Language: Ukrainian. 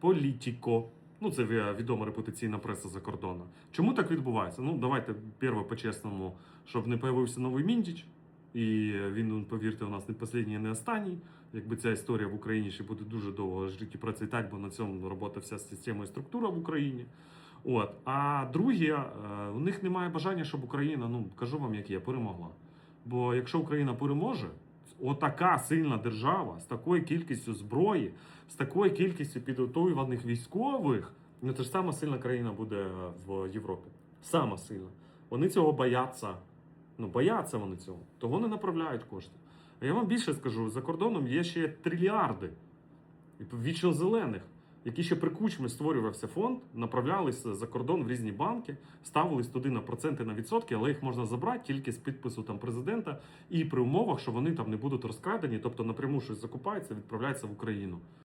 Політіко. Ну, це відома репутаційна преса за кордону. Чому так відбувається? Ну, давайте перше по-чесному, щоб не появився новий Міндіч. І він, ну, повірте, у нас не останній, не останній. Якби ця історія в Україні ще буде дуже довго жити і процвітати, бо на цьому робота вся система і структура в Україні. От. А друге, е, у них немає бажання, щоб Україна, ну кажу вам, як є, перемогла. Бо якщо Україна переможе, отака сильна держава з такою кількістю зброї, з такою кількістю підготовлених військових, ну це ж сама сильна країна буде в Європі. Сама сильна. Вони цього бояться. Ну, бояться вони цього. Того не направляють кошти. А я вам більше скажу: за кордоном є ще трильярди вічно зелених, які ще при кучмі створювався фонд, направлялися за кордон в різні банки, ставились туди на проценти на відсотки, але їх можна забрати тільки з підпису там президента і при умовах, що вони там не будуть розкрадені, тобто напряму щось закупається, відправляється в Україну.